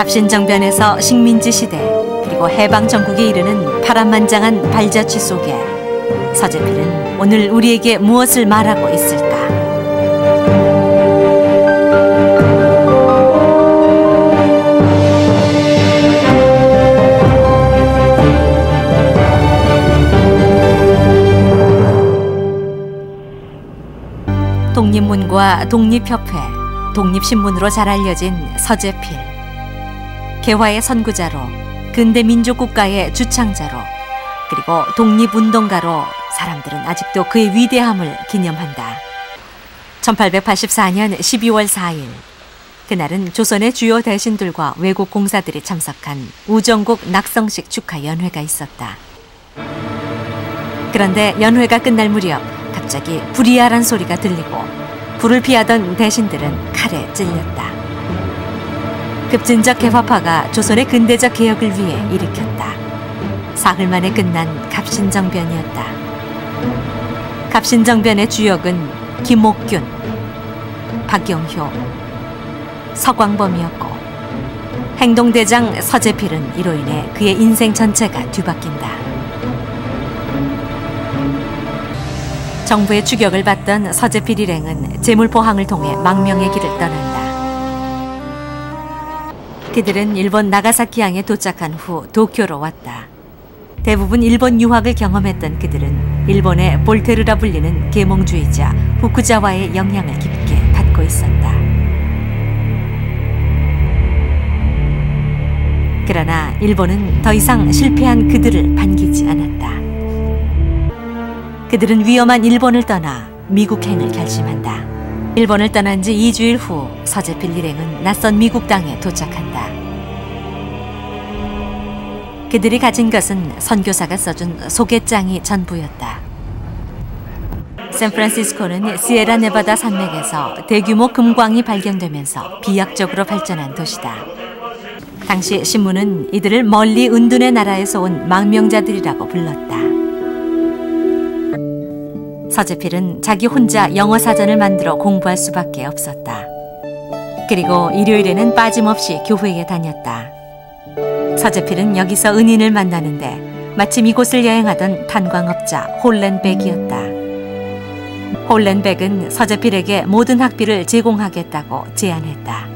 갑신정변에서 식민지 시대 그리고 해방 전국에 이르는 파란만장한 발자취 속에 서재필은 오늘 우리에게 무엇을 말하고 있을까? 독립문과 독립협회, 독립신문으로 잘 알려진 서재필. 개화의 선구자로, 근대 민족국가의 주창자로, 그리고 독립운동가로 사람들은 아직도 그의 위대함을 기념한다. 1884년 12월 4일, 그날은 조선의 주요 대신들과 외국 공사들이 참석한 우정국 낙성식 축하 연회가 있었다. 그런데 연회가 끝날 무렵 갑자기 불이야란 소리가 들리고 불을 피하던 대신들은 칼에 찔렸다. 급진적 개화파가 조선의 근대적 개혁을 위해 일으켰다. 사흘 만에 끝난 갑신정변이었다. 갑신정변의 주역은 김옥균, 박영효, 서광범이었고 행동대장 서재필은 이로 인해 그의 인생 전체가 뒤바뀐다. 정부의 추격을 받던 서재필 일행은 재물포항을 통해 망명의 길을 떠난다. 그들은 일본 나가사키항에 도착한 후 도쿄로 왔다. 대부분 일본 유학을 경험했던 그들은 일본의 볼테르라 불리는 계몽주의자 후쿠자와의 영향을 깊게 받고 있었다. 그러나 일본은 더 이상 실패한 그들을 반기지 않았다. 그들은 위험한 일본을 떠나 미국행을 결심한다. 일본을 떠난 지 2주일 후 서재필 일행은 낯선 미국 땅에 도착한다. 그들이 가진 것은 선교사가 써준 소개장이 전부였다. 샌프란시스코는 시에라 네바다 산맥에서 대규모 금광이 발견되면서 비약적으로 발전한 도시다. 당시 신문은 이들을 멀리 은둔의 나라에서 온 망명자들이라고 불렀다. 서재필은 자기 혼자 영어 사전을 만들어 공부할 수밖에 없었다. 그리고 일요일에는 빠짐없이 교회에 다녔다. 서재필은 여기서 은인을 만나는데 마침 이곳을 여행하던 탄광업자 홀렌백이었다. 홀렌백은 서재필에게 모든 학비를 제공하겠다고 제안했다.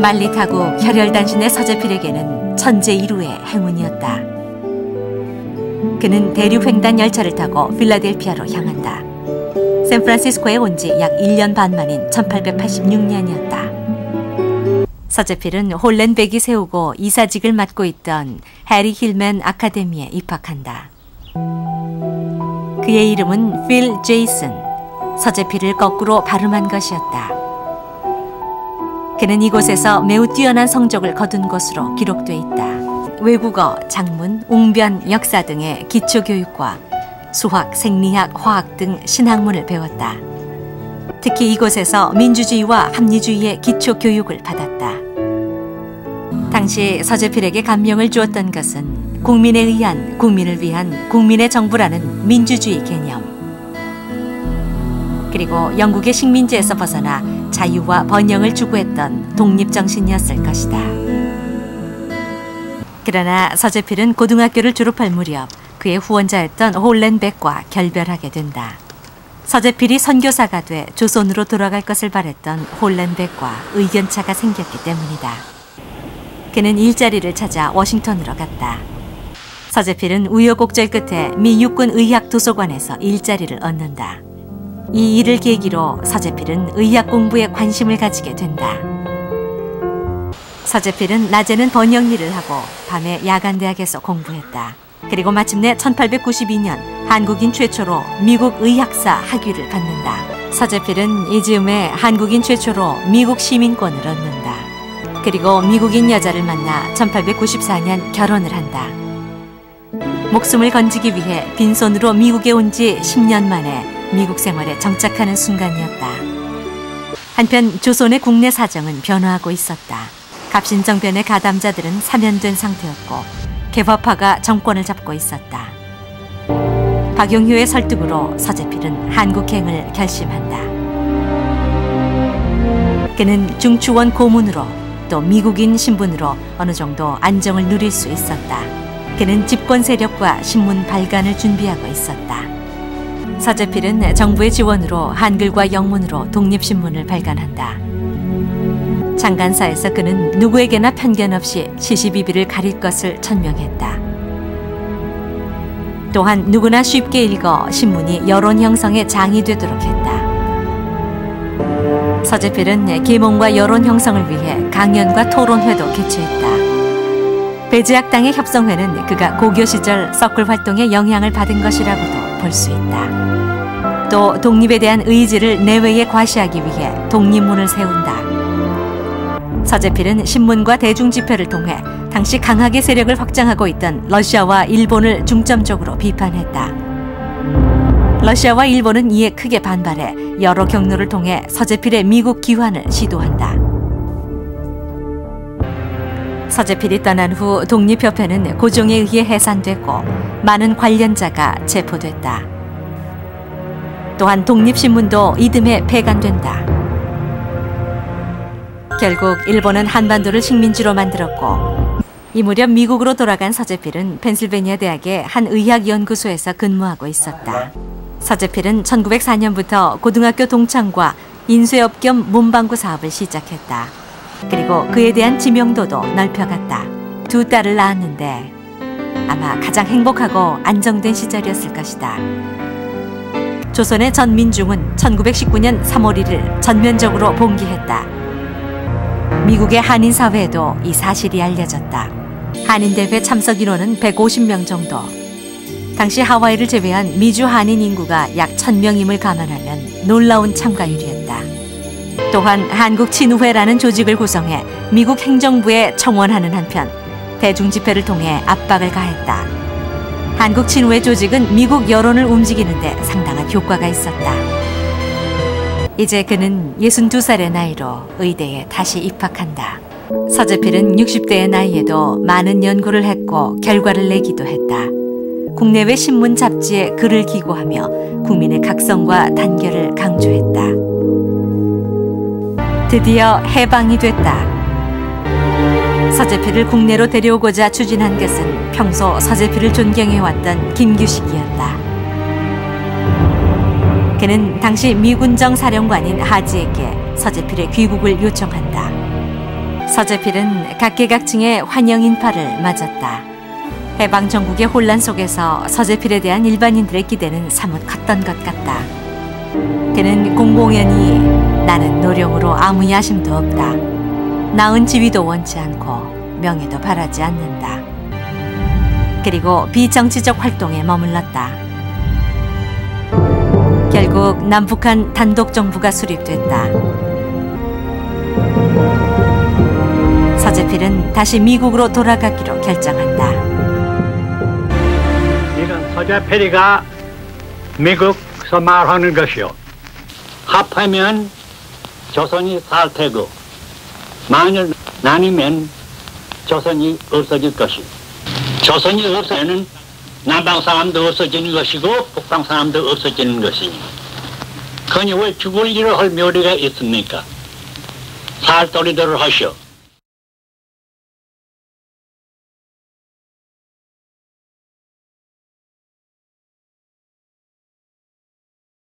말릿하고 혈혈단신의 서재필에게는 천재 이루의 행운이었다. 그는 대륙횡단 열차를 타고 필라델피아로 향한다. 샌프란시스코에 온 지 약 1년 반 만인 1886년이었다. 서재필은 홀렌백이 세우고 이사직을 맡고 있던 해리 힐맨 아카데미에 입학한다. 그의 이름은 필 제이슨, 서재필을 거꾸로 발음한 것이었다. 그는 이곳에서 매우 뛰어난 성적을 거둔 것으로 기록돼 있다. 외국어, 작문, 웅변, 역사 등의 기초교육과 수학, 생리학, 화학 등 신학문을 배웠다. 특히 이곳에서 민주주의와 합리주의의 기초교육을 받았다. 당시 서재필에게 감명을 주었던 것은 국민에 의한 국민을 위한 국민의 정부라는 민주주의 개념. 그리고 영국의 식민지에서 벗어나 자유와 번영을 추구했던 독립정신이었을 것이다. 그러나 서재필은 고등학교를 졸업할 무렵 그의 후원자였던 홀렌백과 결별하게 된다. 서재필이 선교사가 돼 조선으로 돌아갈 것을 바랬던 홀렌백과 의견차가 생겼기 때문이다. 그는 일자리를 찾아 워싱턴으로 갔다. 서재필은 우여곡절 끝에 미 육군 의학 도서관에서 일자리를 얻는다. 이 일을 계기로 서재필은 의학 공부에 관심을 가지게 된다. 서재필은 낮에는 번역 일을 하고 밤에 야간대학에서 공부했다. 그리고 마침내 1892년 한국인 최초로 미국 의학사 학위를 받는다. 서재필은 이 즈음에 한국인 최초로 미국 시민권을 얻는다. 그리고 미국인 여자를 만나 1894년 결혼을 한다. 목숨을 건지기 위해 빈손으로 미국에 온 지 10년 만에 미국 생활에 정착하는 순간이었다. 한편 조선의 국내 사정은 변화하고 있었다. 갑신정변의 가담자들은 사면된 상태였고 개화파가 정권을 잡고 있었다. 박용효의 설득으로 서재필은 한국행을 결심한다. 그는 중추원 고문으로 또 미국인 신분으로 어느 정도 안정을 누릴 수 있었다. 그는 집권 세력과 신문 발간을 준비하고 있었다. 서재필은 정부의 지원으로 한글과 영문으로 독립신문을 발간한다. 장간사에서 그는 누구에게나 편견 없이 시시비비를 가릴 것을 천명했다. 또한 누구나 쉽게 읽어 신문이 여론 형성의 장이 되도록 했다. 서재필은 계몽과 여론 형성을 위해 강연과 토론회도 개최했다. 배제학당의 협성회는 그가 고교 시절 서클 활동에 영향을 받은 것이라고도 볼 수 있다. 또 독립에 대한 의지를 내외에 과시하기 위해 독립문을 세운다. 서재필은 신문과 대중 집회를 통해 당시 강하게 세력을 확장하고 있던 러시아와 일본을 중점적으로 비판했다. 러시아와 일본은 이에 크게 반발해 여러 경로를 통해 서재필의 미국 귀환을 시도한다. 서재필이 떠난 후 독립협회는 고종에 의해 해산됐고 많은 관련자가 체포됐다. 또한 독립신문도 이듬해 폐간된다. 결국 일본은 한반도를 식민지로 만들었고 이 무렵 미국으로 돌아간 서재필은 펜실베니아 대학의 한 의학연구소에서 근무하고 있었다. 서재필은 1904년부터 고등학교 동창과 인쇄업 겸 문방구 사업을 시작했다. 그리고 그에 대한 지명도도 넓혀갔다. 두 딸을 낳았는데 아마 가장 행복하고 안정된 시절이었을 것이다. 조선의 전민중은 1919년 3월 1일 전면적으로 봉기했다. 미국의 한인 사회에도 이 사실이 알려졌다. 한인 대회 참석 인원은 150명 정도. 당시 하와이를 제외한 미주 한인 인구가 약 1000명임을 감안하면 놀라운 참가율이었다. 또한 한국 친우회라는 조직을 구성해 미국 행정부에 청원하는 한편 대중 집회를 통해 압박을 가했다. 한국 친우회 조직은 미국 여론을 움직이는데 상당한 효과가 있었다. 이제 그는 62살의 나이로 의대에 다시 입학한다. 서재필은 60대의 나이에도 많은 연구를 했고 결과를 내기도 했다. 국내외 신문 잡지에 글을 기고하며 국민의 각성과 단결을 강조했다. 드디어 해방이 됐다. 서재필을 국내로 데려오고자 추진한 것은 평소 서재필을 존경해왔던 김규식이었다. 그는 당시 미군정 사령관인 하지에게 서재필의 귀국을 요청한다. 서재필은 각계각층의 환영 인파를 맞았다. 해방 전국의 혼란 속에서 서재필에 대한 일반인들의 기대는 사뭇 컸던 것 같다. 그는 공공연히 나는 노령으로 아무 야심도 없다. 나은 지위도 원치 않고 명예도 바라지 않는다. 그리고 비정치적 활동에 머물렀다. 결국 남북한 단독 정부가 수립됐다. 서재필은 다시 미국으로 돌아가기로 결정한다. 이건 서재필이가 미국서 말하는 것이요. 합하면 조선이 살 테고 만일 나뉘면 조선이 없어질 것이. 조선이 없으면 남방 사람도 없어지는 것이고 북방 사람도 없어지는 것이니. 그니 왜 죽을 일을 할 묘리가 있습니까? 살도리들을 하시오.